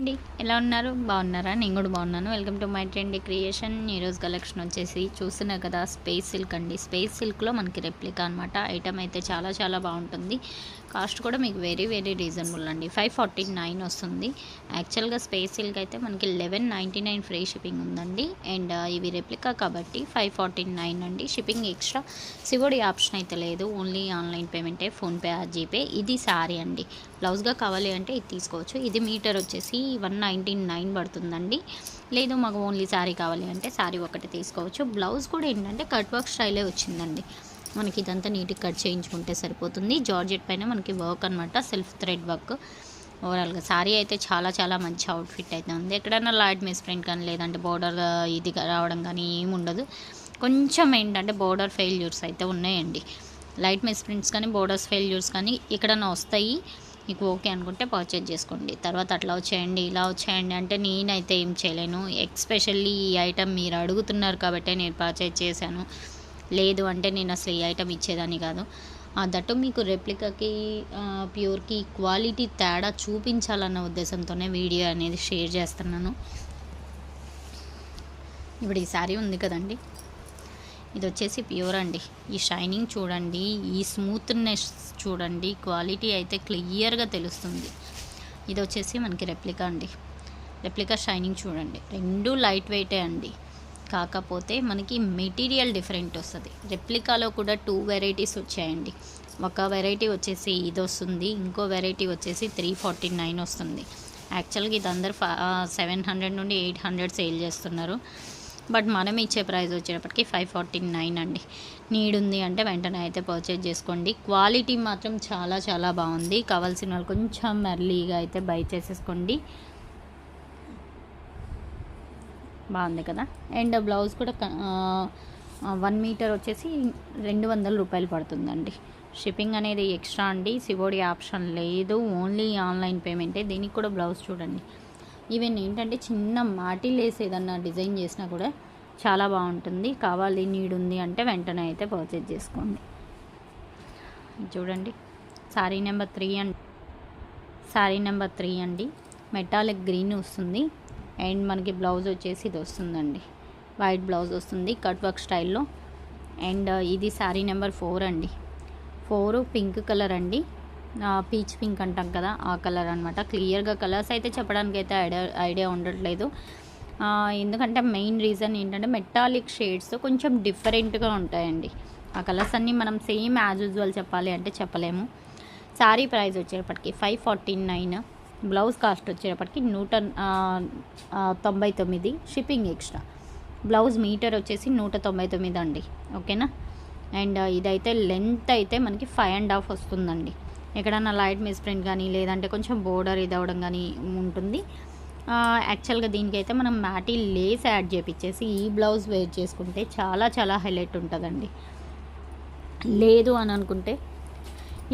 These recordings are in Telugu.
అండి ఎలా ఉన్నారు? బాగున్నారా? నేను కూడా బాగున్నాను. Welcome to my trend creation ఈరోజు కలెక్షన్ వచ్చేసి చూస్తున్నారు కదా స్పేస్ సిల్క్ అండి. స్పేస్ సిల్క్లో మనకి రెప్లికా అనమాట ఐటమ్ అయితే చాలా చాలా బాగుంటుంది. కాస్ట్ కూడా మీకు వెరీ వెరీ రీజనబుల్ అండి. ఫైవ్ ఫార్టీ నైన్ వస్తుంది యాక్చువల్గా స్పేస్ సిల్క్ అయితే మనకి eleven ninety nine free shipping ఉందండి అండ్ uh, ఇవి రెప్లికా కాబట్టి ఫైవ్ ఫార్టీ నైన్ అండి. షిప్పింగ్ ఎక్స్ట్రా సివోడి ఆప్షన్ అయితే లేదు. ఓన్లీ ఆన్లైన్ పేమెంటే ఫోన్పే ఆ జీపే ఇది శారీ అండి. బ్లౌజ్గా కావాలి అంటే ఇది తీసుకోవచ్చు. ఇది మీటర్ వచ్చేసి వన్ నైంటీ నైన్ పడుతుందండి. లేదు మాకు ఓన్లీ శారీ కావాలి అంటే శారీ ఒకటి తీసుకోవచ్చు. బ్లౌజ్ కూడా ఏంటంటే కట్ వర్క్ స్టైలే వచ్చిందండి. మనకి ఇదంతా నీట్గా కట్ చేయించుకుంటే సరిపోతుంది. జార్జెట్ పైన మనకి వర్క్ అనమాట సెల్ఫ్ థ్రెడ్ వర్క్. ఓవరాల్గా శారీ అయితే చాలా చాలా మంచి అవుట్ఫిట్ అయితే ఉంది. ఎక్కడైనా లైట్ మిస్ ప్రింట్ కానీ లేదంటే బోర్డర్ ఇది రావడం కానీ ఏమి ఉండదు. కొంచెం ఏంటంటే బోర్డర్ ఫెయిల్యూర్స్ అయితే ఉన్నాయండి. లైట్ మిస్ ప్రింట్స్ కానీ బోర్డర్స్ ఫెయిల్యూర్స్ కానీ ఎక్కడైనా వస్తాయి. మీకు ఓకే అనుకుంటే పర్చేజ్ చేసుకోండి. తర్వాత అట్లా వచ్చేయండి ఇలా వచ్చేయండి అంటే నేనైతే ఏం చేయలేను. ఎక్స్పెషల్లీ ఈ ఐటమ్ మీరు అడుగుతున్నారు కాబట్టి నేను పర్చేజ్ చేశాను. లేదు అంటే నేను అసలు ఈ ఐటమ్ ఇచ్చేదాన్ని కాదు. ఆ దట్టు మీకు రెప్లికాకి ప్యూర్కి క్వాలిటీ తేడా చూపించాలన్న ఉద్దేశంతోనే వీడియో అనేది షేర్ చేస్తున్నాను. ఇప్పుడు ఈ శారీ ఉంది కదండి. ఇది వచ్చేసి ప్యూర్ అండి. ఈ షైనింగ్ చూడండి ఈ స్మూత్నెస్ చూడండి క్వాలిటీ అయితే క్లియర్గా తెలుస్తుంది. ఇది వచ్చేసి మనకి రెప్లికా అండి. రెప్లికా షైనింగ్ చూడండి. రెండు లైట్ వెయిటే అండి. కాకపోతే మనకి మెటీరియల్ డిఫరెంట్ వస్తుంది. రెప్లికాలో కూడా టూ వెరైటీస్ వచ్చాయండి. ఒక వెరైటీ వచ్చేసి ఇది వస్తుంది ఇంకో వెరైటీ వచ్చేసి త్రీ ఫార్టీ నైన్ వస్తుంది. యాక్చువల్గా ఇది అందరు సెవెన్ హండ్రెడ్ నుండి ఎయిట్ హండ్రెడ్ సేల్ చేస్తున్నారు. బట్ మనం ఇచ్చే ప్రైస్ వచ్చేటప్పటికి ఫైవ్ ఫార్టీ నైన్ అండి. నీడ్ ఉంది అంటే వెంటనే అయితే పర్చేజ్ చేసుకోండి. క్వాలిటీ మాత్రం చాలా చాలా బాగుంది. కావాల్సిన వాళ్ళు కొంచెం ఎర్లీగా అయితే బై చేసేసుకోండి. బాగుంది కదా. అండ్ బ్లౌజ్ కూడా వన్ మీటర్ వచ్చేసి రెండు వందల రూపాయలు పడుతుందండి. షిప్పింగ్ అనేది ఎక్స్ట్రా అండి. సివోడి ఆప్షన్ లేదు. ఓన్లీ ఆన్లైన్ పేమెంటే. దీనికి కూడా బ్లౌజ్ చూడండి. ఈవెన్ ఏంటంటే చిన్న మాటిల్ ఏదన్నా డిజైన్ చేసినా కూడా చాలా బాగుంటుంది. కావాలి నీడ్ ఉంది అంటే వెంటనే అయితే పర్చేజ్ చేసుకోండి. చూడండి. శారీ నెంబర్ త్రీ అండి శారీ నెంబర్ త్రీ అండి. మెటాలిక్ గ్రీన్ వస్తుంది. అండ్ మనకి బ్లౌజ్ వచ్చేసి ఇది వస్తుందండి. వైట్ బ్లౌజ్ వస్తుంది కట్ వర్క్ స్టైల్లో. అండ్ ఇది శారీ నెంబర్ ఫోర్ అండి. ఫోర్ పింక్ కలర్ అండి. పీచ్ పింక్ అంటాం కదా ఆ కలర్ అనమాట క్లియర్గా కలర్స్ అయితే చెప్పడానికి అయితే ఐడియా ఐడియా ఉండట్లేదు. ఎందుకంటే మెయిన్ రీజన్ ఏంటంటే మెటాలిక్ షేడ్స్ కొంచెం డిఫరెంట్గా ఉంటాయండి. ఆ కలర్స్ అన్నీ మనం సేమ్ యాజ్ యూజువల్ చెప్పాలి అంటే చెప్పలేము. శారీ ప్రైస్ వచ్చేటప్పటికి five forty nine. Blouse cost వచ్చేటప్పటికి నూట తొంభై తొమ్మిది షిప్పింగ్ ఎక్స్ట్రా. బ్లౌజ్ మీటర్ వచ్చేసి నూట తొంభై తొమ్మిది అండి ఓకేనా? అండ్ ఇదైతే లెంత్ అయితే మనకి ఫైవ్ అండ్ హాఫ్ వస్తుందండి. ఎక్కడన్నా లైట్ మిస్ ప్రింట్ కానీ లేదంటే కొంచెం బోర్డర్ ఇది అవ్వడం కానీ ఉంటుంది. యాక్చువల్గా దీనికైతే మనం మ్యాటీ లేస్ యాడ్ చేపించేసి ఈ బ్లౌజ్ వేర్ చేసుకుంటే చాలా చాలా హైలైట్ ఉంటుందండి. లేదు అని అనుకుంటే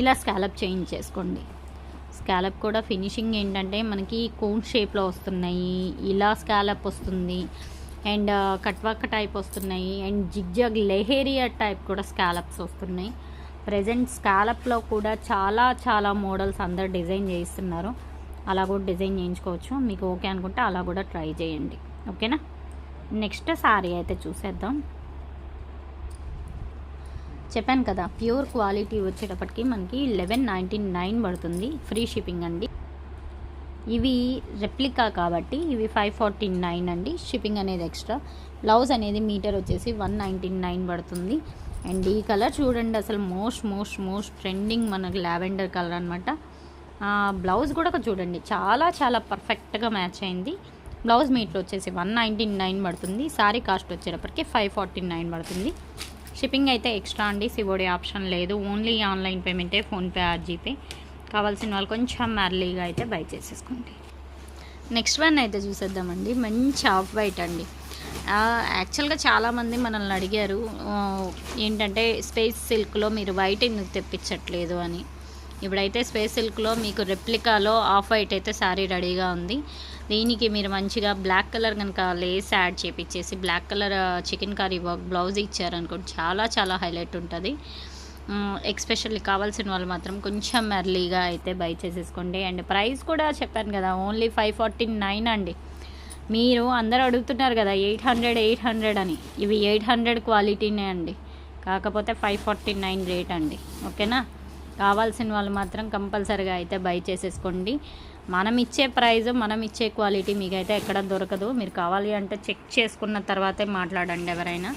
ఇలా స్కాలప్ చేంజ్ చేసుకోండి. స్కాలప్ కూడా ఫినిషింగ్ ఏంటంటే మనకి కోన్ షేప్లో వస్తున్నాయి ఇలా స్కాలప్ వస్తుంది అండ్ కట్వాక టైప్ వస్తున్నాయి అండ్ జిగ్జాగ్ లెహేరియా టైప్ కూడా స్కాలప్స్ వస్తున్నాయి. ప్రజెంట్ స్కాలప్లో కూడా చాలా చాలా మోడల్స్ అందరు డిజైన్ చేయిస్తున్నారు. అలా కూడా డిజైన్ చేయించుకోవచ్చు. మీకు ఓకే అనుకుంటే అలా కూడా ట్రై చేయండి. ఓకేనా? నెక్స్ట్ శారీ అయితే చూసేద్దాం. చెప్పాను కదా ప్యూర్ క్వాలిటీ వచ్చేటప్పటికి మనకి లెవెన్ నైంటీ నైన్ పడుతుంది ఫ్రీ షిప్పింగ్ అండి. ఇవి రెప్లికా కాబట్టి ఇవి ఫైవ్ ఫార్టీ నైన్ అండి షిప్పింగ్ అనేది ఎక్స్ట్రా. బ్లౌజ్ అనేది మీటర్ వచ్చేసి వన్ నైంటీ నైన్ పడుతుంది. అండ్ ఈ కలర్ చూడండి అసలు మోస్ట్ మోస్ట్ మోస్ట్ ట్రెండింగ్ మనకి లావెండర్ కలర్ అనమాట బ్లౌజ్ కూడా చూడండి చాలా చాలా పర్ఫెక్ట్గా మ్యాచ్ అయింది. బ్లౌజ్ మీటర్ వచ్చేసి వన్ నైంటీ నైన్ పడుతుంది సారీ కాస్ట్ వచ్చేటప్పటికి ఫైవ్ ఫార్టీ నైన్ పడుతుంది. షిప్పింగ్ అయితే ఎక్స్ట్రా అండి సివోడి ఆప్షన్ లేదు. ఓన్లీ ఆన్లైన్ పేమెంటే ఫోన్పే ఆర్ జీపే కావాల్సిన వాళ్ళు కొంచెం ఎర్లీగా అయితే బై చేసేసుకోండి. నెక్స్ట్ వన్ అయితే చూసేద్దామండి. మంచి ఆఫ్ వైట్ అండి. యాక్చువల్గా చాలామంది మనల్ని అడిగారు ఏంటంటే స్పేస్ సిల్క్లో మీరు వైట్ ఎందుకు తెప్పించట్లేదు అని. ఇప్పుడైతే స్పేస్ సిల్క్లో మీకు రెప్లికాలో ఆఫ్ వైట్ అయితే శారీ రెడీగా ఉంది. దీనికి మీరు మంచిగా బ్లాక్ కలర్ కనుక lace add చేపించేసి black colour chikankari work blouse ఇచ్చారనుకోండి చాలా చాలా హైలైట్ ఉంటుంది. ఎక్స్పెషల్లీ కావాల్సిన వాళ్ళు మాత్రం కొంచెం ఎర్లీగా అయితే బై చేసేసుకోండి. అండ్ ప్రైస్ కూడా చెప్పాను కదా ఓన్లీ ఫైవ్ ఫార్టీ నైన్ అండి. మీరు అందరూ అడుగుతున్నారు కదా ఎయిట్ హండ్రెడ్ ఎయిట్ హండ్రెడ్ అని. ఇవి ఎయిట్ హండ్రెడ్ క్వాలిటీనే అండి. కాకపోతే ఫైవ్ ఫార్టీ నైన్ రేట్ అండి. ఓకేనా కావాల్సిన వాళ్ళు మాత్రం కంపల్సరీగా అయితే బై చేసేసుకోండి. మనం ఇచ్చే ప్రైస్ మనం ఇచ్చే క్వాలిటీ మీకైతే ఎక్కడ దొరకదు. మీరు కావాలి అంటే చెక్ చేసుకున్న తర్వాతే మాట్లాడండి ఎవరైనా.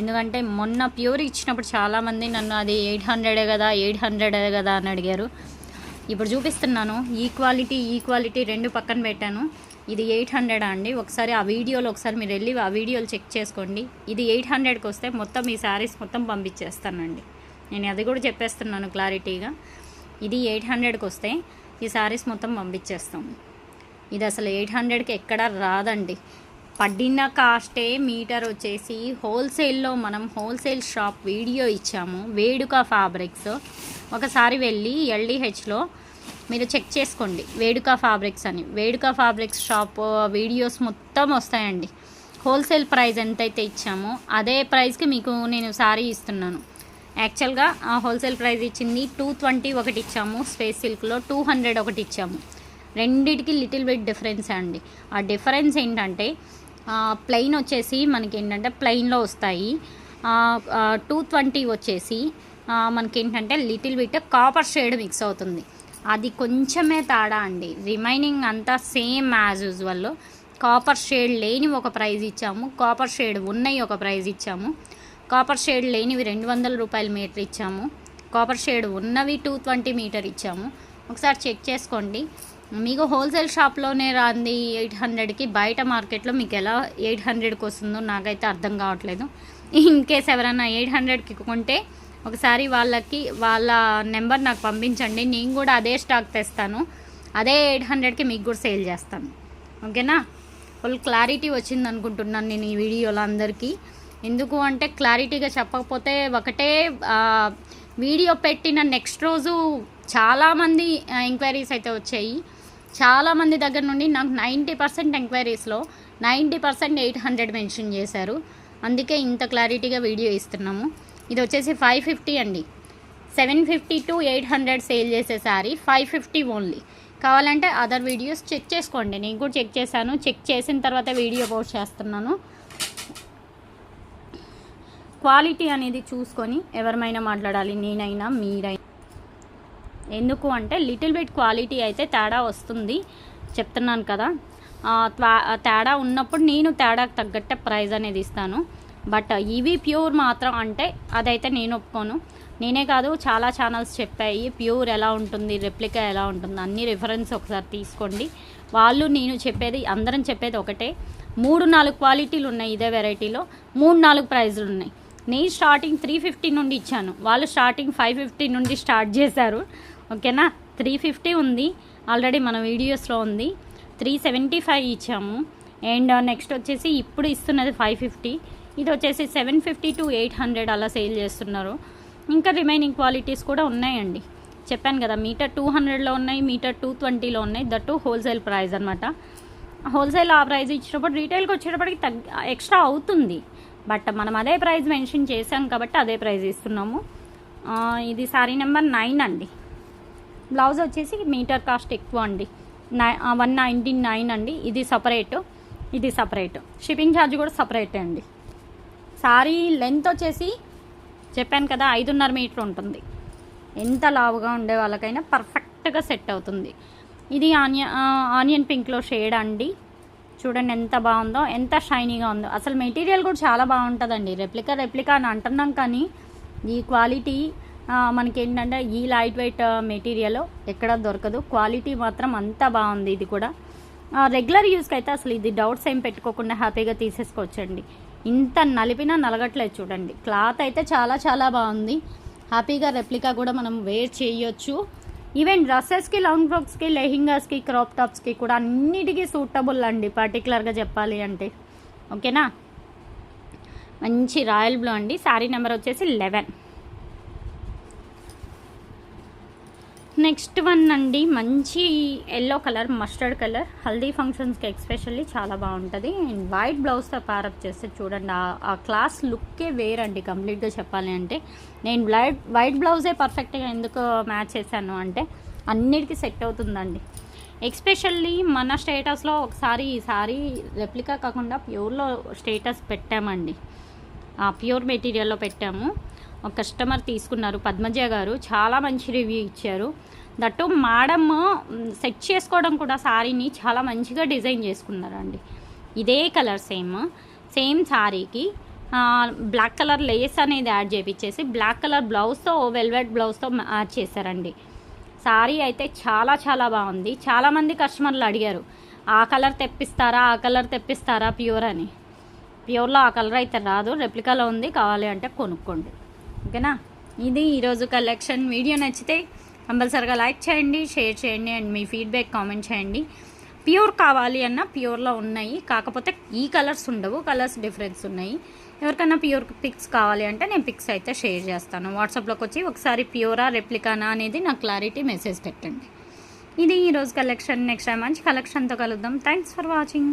ఎందుకంటే మొన్న ప్యూర్ ఇచ్చినప్పుడు చాలామంది నన్ను అది ఎయిట్ హండ్రెడే కదా ఎయిట్ హండ్రెడే కదా అని అడిగారు. ఇప్పుడు చూపిస్తున్నాను. ఈ క్వాలిటీ ఈ క్వాలిటీ రెండు పక్కన పెట్టాను. ఇది ఎయిట్ హండ్రెడ్ అండి? ఒకసారి ఆ వీడియోలో ఒకసారి మీరు వెళ్ళి ఆ వీడియోలు చెక్ చేసుకోండి. ఇది ఎయిట్ హండ్రెడ్కి వస్తే మొత్తం ఈ శారీస్ మొత్తం పంపించేస్తానండి. నేను అది కూడా చెప్పేస్తున్నాను క్లారిటీగా. ఇది ఎయిట్ హండ్రెడ్కి వస్తే ఈ శారీస్ మొత్తం పంపించేస్తాం. ఇది అసలు ఎయిట్ హండ్రెడ్కి ఎక్కడా రాదండి. పడిన కాస్టే మీటర్ వచ్చేసి హోల్సేల్లో మనం హోల్సేల్ షాప్ వీడియో ఇచ్చాము వేడుక ఫ్యాబ్రిక్స్. ఒకసారి వెళ్ళి ఎల్డిహెచ్లో మీరు చెక్ చేసుకోండి వేడుక ఫ్యాబ్రిక్స్ అని. వేడుక ఫ్యాబ్రిక్స్ షాప్ వీడియోస్ మొత్తం వస్తాయండి. హోల్సేల్ ప్రైస్ ఎంతైతే ఇచ్చామో అదే ప్రైస్కి మీకు నేను శారీ ఇస్తున్నాను. యాక్చువల్గా ఆ హోల్సేల్ ప్రైస్ ఇచ్చింది టూ ట్వంటీ ఒకటి ఇచ్చాము స్పేస్ సిల్క్లో టూ హండ్రెడ్ ఒకటి ఇచ్చాము. రెండిటికి లిటిల్ బిట్ డిఫరెన్స్ అండి. ఆ డిఫరెన్స్ ఏంటంటే ప్లెయిన్ వచ్చేసి మనకి ఏంటంటే ప్లెయిన్లో వస్తాయి. టూ ట్వంటీ వచ్చేసి మనకి ఏంటంటే little bit copper shade mix అవుతుంది. అది కొంచెమే తేడా అండి. రిమైనింగ్ అంతా same as usual. Copper shade లేని ఒక ప్రైజ్ ఇచ్చాము కాపర్ షేడ్ ఉన్నవి ఒక ప్రైజ్ ఇచ్చాము. కాపర్ షేడ్ లేనివి రెండు వందల రూపాయల మీటర్ ఇచ్చాము. కాపర్ షేడ్ ఉన్నవి టూ ట్వంటీ మీటర్ ఇచ్చాము. ఒకసారి చెక్ చేసుకోండి. మీకు హోల్సేల్ షాప్లోనే రాంది ఎయిట్ హండ్రెడ్కి. బయట మార్కెట్లో మీకు ఎలా ఎయిట్ హండ్రెడ్కి వస్తుందో నాకైతే అర్థం కావట్లేదు. ఇన్ కేస్ ఎవరైనా ఎయిట్ హండ్రెడ్కి కొంటే ఒకసారి వాళ్ళకి వాళ్ళ నెంబర్ నాకు పంపించండి. నేను కూడా అదే స్టాక్ తెస్తాను. అదే ఎయిట్ హండ్రెడ్కి మీకు కూడా సేల్ చేస్తాను. ఓకేనా? ఫుల్ క్లారిటీ వచ్చింది అనుకుంటున్నాను నేను ఈ వీడియోలో అందరికీ. ఎందుకు అంటే క్లారిటీగా చెప్పకపోతే ఒకటే వీడియో పెట్టిన నెక్స్ట్ రోజు చాలామంది ఎంక్వైరీస్ అయితే వచ్చాయి. చాలామంది దగ్గర నుండి నాకు ninety percent ఎంక్వైరీస్లో ninety percent eight hundred mention చేశారు. అందుకే ఇంత క్లారిటీగా వీడియో ఇస్తున్నాము. ఇది వచ్చేసి ఫైవ్ ఫిఫ్టీ అండి. Seven fifty to eight hundred sale చేసే సారీ ఫైవ్ ఫిఫ్టీ ఓన్లీ. కావాలంటే అదర్ వీడియోస్ చెక్ చేసుకోండి. నేను కూడా చెక్ చేశాను. చెక్ చేసిన తర్వాత వీడియో పోస్ట్ చేస్తున్నాను. క్వాలిటీ అనేది చూసుకొని ఎవరిమైనా మాట్లాడాలి నేనైనా మీరైనా. ఎందుకు అంటే లిటిల్ బిట్ క్వాలిటీ అయితే తేడా వస్తుంది. చెప్తున్నాను కదా. తేడా ఉన్నప్పుడు నేను తేడాకు తగ్గట్టే ప్రైజ్ అనేది ఇస్తాను. బట్ ఇవి ప్యూర్ మాత్రం అంటే అదైతే నేను ఒప్పుకోను. నేనే కాదు చాలా ఛానల్స్ చెప్పాయి ప్యూర్ ఎలా ఉంటుంది రెప్లికా ఎలా ఉంటుంది అన్ని రిఫరెన్స్ ఒకసారి తీసుకోండి. వాళ్ళు నేను చెప్పేది అందరం చెప్పేది ఒకటే. మూడు నాలుగు క్వాలిటీలు ఉన్నాయి ఇదే వెరైటీలో మూడు నాలుగు ప్రైజులు ఉన్నాయి. నేను స్టార్టింగ్ త్రీ ఫిఫ్టీ నుండి ఇచ్చాను. వాళ్ళు స్టార్టింగ్ ఫైవ్ ఫిఫ్టీ నుండి స్టార్ట్ చేశారు. ఓకేనా? త్రీ ఫిఫ్టీ ఉంది. ఆల్రెడీ మన వీడియోస్లో ఉంది. త్రీ సెవెంటీ ఫైవ్ ఇచ్చాము అండ్ నెక్స్ట్ uh, వచ్చేసి ఇప్పుడు ఇస్తున్నది ఫైవ్ ఫిఫ్టీ ఇది వచ్చేసి seven fifty to eight hundred అలా సేల్ చేస్తున్నారు. ఇంకా రిమైనింగ్ క్వాలిటీస్ కూడా ఉన్నాయండి. చెప్పాను కదా మీటర్ టూ హండ్రెడ్లో ఉన్నాయి మీటర్ టూ ట్వంటీలో ఉన్నాయి. దట్టు హోల్సేల్ ప్రైస్ అనమాట హోల్సేల్ ఆ ప్రైస్ ఇచ్చినప్పుడు రీటైల్కి వచ్చేటప్పటికి తగ్గ ఎక్స్ట్రా అవుతుంది. బట్ మనం అదే ప్రైస్ మెన్షన్ చేసాం కాబట్టి అదే ప్రైస్ ఇస్తున్నాము. ఇది సారీ నెంబర్ నైన్ అండి. బ్లౌజ్ వచ్చేసి మీటర్ కాస్ట్ ఎక్కువ అండి. నై వన్ నైంటీ నైన్ అండి. ఇది సపరేట్. ఇది సపరేట్. షిప్పింగ్ ఛార్జ్ కూడా సపరేటే అండి. శారీ లెంత్ వచ్చేసి చెప్పాను కదా ఐదున్నర మీటర్ ఉంటుంది. ఎంత లావుగా ఉండే వాళ్ళకైనా పర్ఫెక్ట్గా సెట్ అవుతుంది. ఇది ఆనియన్ ఆనియన్ పింక్లో షేడ్ అండి. చూడండి ఎంత బాగుందో ఎంత షైనీగా ఉందో. అసలు మెటీరియల్ కూడా చాలా బాగుంటుందండి. రెప్లికా రెప్లికా అని అంటున్నాం కానీ ఈ క్వాలిటీ మనకి ఏంటంటే ఈ లైట్ వెయిట్ మెటీరియల్ ఎక్కడ దొరకదు. క్వాలిటీ మాత్రం అంతా బాగుంది ఇది కూడా. రెగ్యులర్ యూస్కి అయితే అసలు ఇది డౌట్స్ ఏం పెట్టుకోకుండా హ్యాపీగా తీసేసుకోవచ్చండి. ఇంత నలిపినా నలగట్లేదు చూడండి. క్లాత్ అయితే చాలా చాలా బాగుంది. హ్యాపీగా రెప్లికా కూడా మనం వేర్ చేయొచ్చు. ఈవెన్ డ్రెస్సెస్కి లాంగ్ ఫ్రాక్స్కి లెహింగాస్కి క్రాప్ టాప్స్కి కూడా అన్నిటికీ సూటబుల్ అండి పర్టికులర్గా చెప్పాలి అంటే. ఓకేనా మంచి రాయల్ బ్లూ అండి. శారీ నెంబర్ వచ్చేసి లెవెన్ నెక్స్ట్ వన్ అండి మంచి yellow colour mustard colour. Haldi ఫంక్షన్స్కి ఎక్స్పెషల్లీ చాలా బాగుంటుంది. అండ్ వైట్ బ్లౌజ్తో ప్యారప్ చేస్తే చూడండి ఆ- ఆ క్లాస్ లుక్కే వేరండి కంప్లీట్గా చెప్పాలి అంటే. నేను వైట్ వైట్ బ్లౌజే పర్ఫెక్ట్గా ఎందుకు మ్యాచ్ చేశాను అంటే అన్నిటికీ సెట్ అవుతుందండి. ఎక్స్పెషల్లీ మన స్టేటస్లో ఒకసారి ఈ సారీ రెప్లికా కాకుండా ప్యూర్లో స్టేటస్ పెట్టామండి. ఆ ప్యూర్ మెటీరియల్లో పెట్టాము. ఒక కస్టమర్ తీసుకున్నారు. పద్మజ గారు చాలా మంచి రివ్యూ ఇచ్చారు. దట్టు మేడమ్ సెట్ చేసుకోవడం కూడా శారీని చాలా మంచిగా డిజైన్ చేసుకున్నారండి. ఇదే కలర్ సేమ్ సేమ్ సారీకి బ్లాక్ కలర్ లేస్ అనేది యాడ్ చేపించేసి బ్లాక్ కలర్ బ్లౌజ్తో వెల్వెట్ బ్లౌజ్తో యాడ్ చేశారండి. శారీ అయితే చాలా చాలా బాగుంది. చాలామంది కస్టమర్లు అడిగారు ఆ కలర్ తెప్పిస్తారా? ఆ కలర్ తెప్పిస్తారా? ప్యూర్ అని. ప్యూర్లో ఆ కలర్ అయితే రాదు. రెప్లికాలో ఉంది. కావాలి అంటే కొనుక్కోండి. ఓకేనా? ఇది ఈరోజు కలెక్షన్. వీడియో నచ్చితే కంపల్సరిగా లైక్ చేయండి షేర్ చేయండి అండ్ మీ ఫీడ్బ్యాక్ కామెంట్ చేయండి. ప్యూర్ కావాలి అన్న ప్యూర్లో ఉన్నాయి. కాకపోతే ఈ కలర్స్ ఉండవు. కలర్స్ డిఫరెన్స్ ఉన్నాయి. ఎవరికైనా ప్యూర్ పిక్స్ కావాలి అంటే నేను పిక్స్ అయితే షేర్ చేస్తాను. వాట్సాప్లోకి వచ్చి ఒకసారి ప్యూరా రెప్లికానా అనేది నాకు క్లారిటీ మెసేజ్ పెట్టండి. ఇది ఈరోజు కలెక్షన్. నెక్స్ట్ టైం మంచి కలెక్షన్తో కలుద్దాం. Thanks for watching.